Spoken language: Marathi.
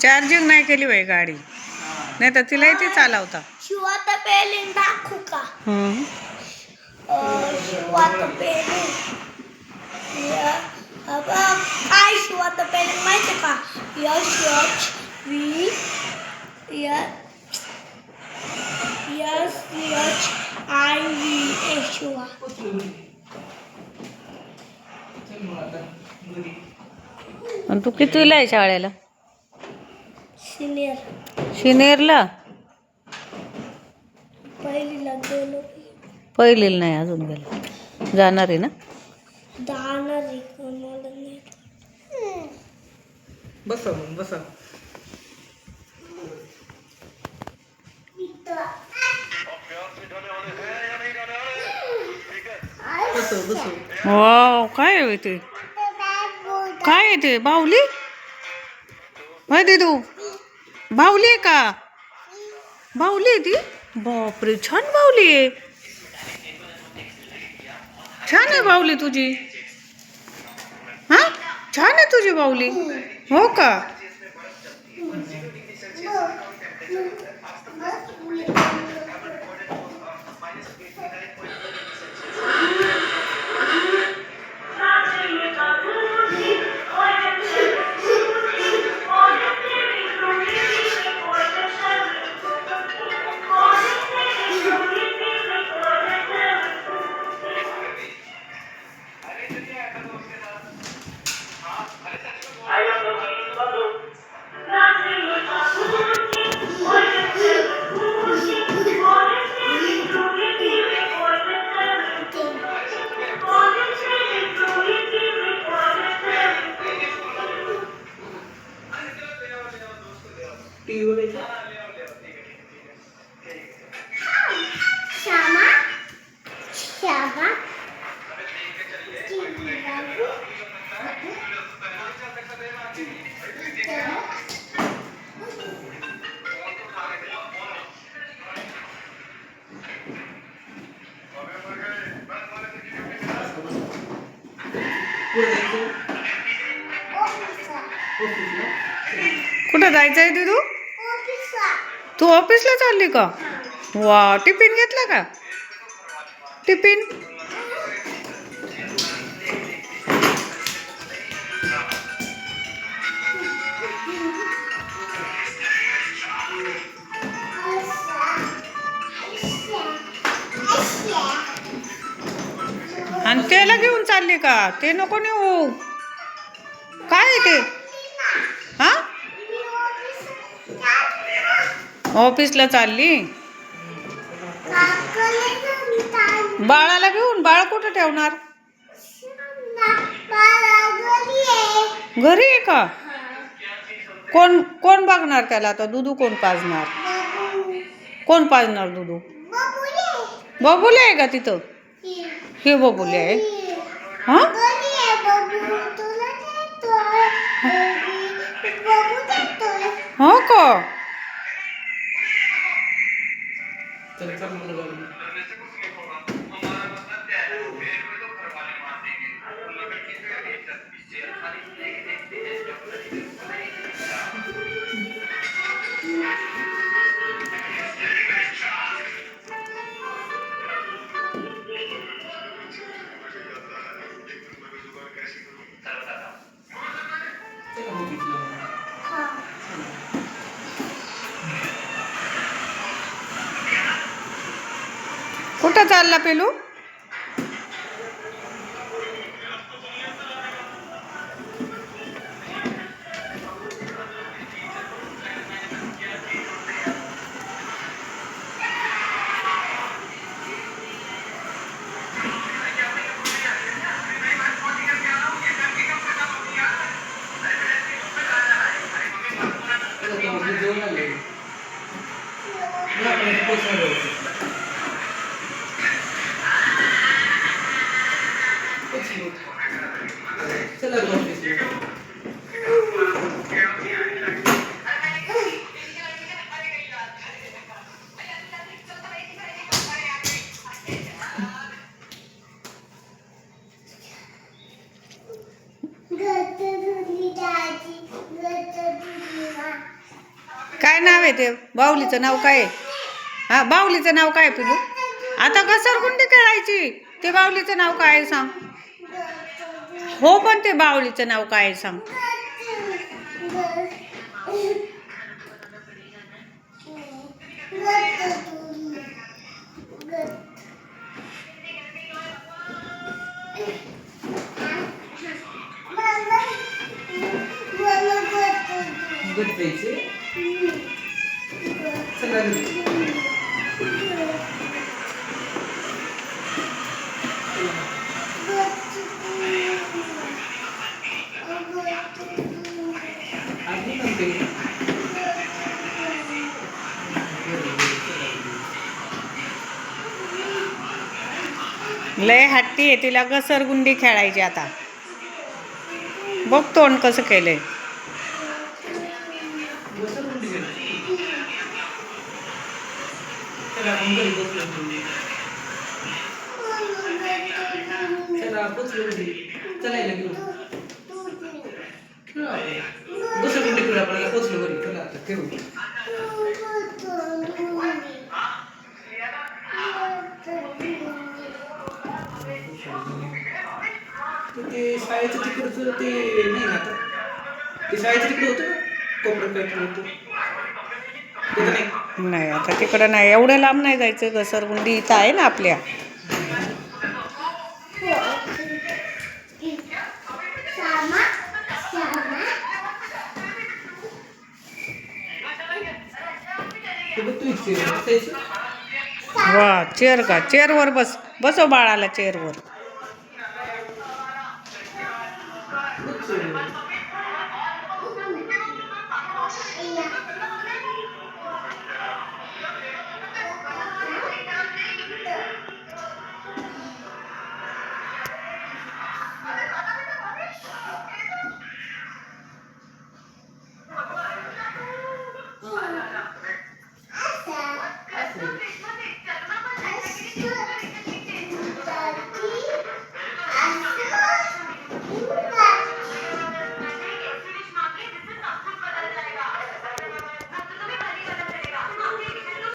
चार्जिंग नाही केली बाई गाडी. नाही तर तिलाही ती चालवता. शिवात पेले दाखवू का? हम्म. अं, शिवात पेले. काय शिवात पेले माहिती का? Yash H V S H I V A Shiva. आणि तू कितवीला आहे शाळेला? शिनेरला? पहिलीला गेलो पहिलीला नाही अजून गेला. जाणार आहे ना? जाणार आहे का मला नाही. बसा मग बसा. बसो बसो. वाव काय आहे ते? काय आहे ते बाहुली? होय दिदू? बाहुली आहे का? बाहुली आहे ती? बापरे छान बाहुली आहे. छान आहे बावली तुझी. हां? छान आहे तुझी बावली हो का? टी व्ही श्यामा श्यामा कुठं जायचं आहे दिदू तू ऑफिसला चालली का? वा टिफिन घेतला का? टिफिन? आणि त्याला घेऊन चालली का? ते नको नेऊ. काय आहे ते हा ऑफिसला चालली बाळाला घेऊन बाळ कुठं ठेवणार घरी आहे का कोण कोण बघणार त्याला आता दुधू कोण पाजणार कोण पाजणार दुधू बबुले आहे का तिथं हे बबुले आहे हां हो का चल चल मुलगा कुठं चालला पेलू चला नाव आहे ते? बाहुलीचं नाव काय आहे? हा बाहुलीचं नाव काय आहे पिलू आता घसरगुंडी खेळायची ते बाहुलीचं नाव काय आहे सांग? हो पण ते बाहुलीचं नाव काय आहे सांग Thank you चला घरी आधी पण प्यायचे लय हट्टी आहे तिला घसरगुंडी खेळायची आता बघ तोंड कसं केलंय ते शाळेचं तिकडचं ते नाही ना आता. ते शाळेचं तिकडे होतं काहीतरी होतं. नाही. नाही आता तिकडं नाही. एवढं लांब नाही जायचं घसरगुंडी इथं आहे ना आपल्या. वा चेअर का? चेअरवर बस. बसव बाळाला चेअरवर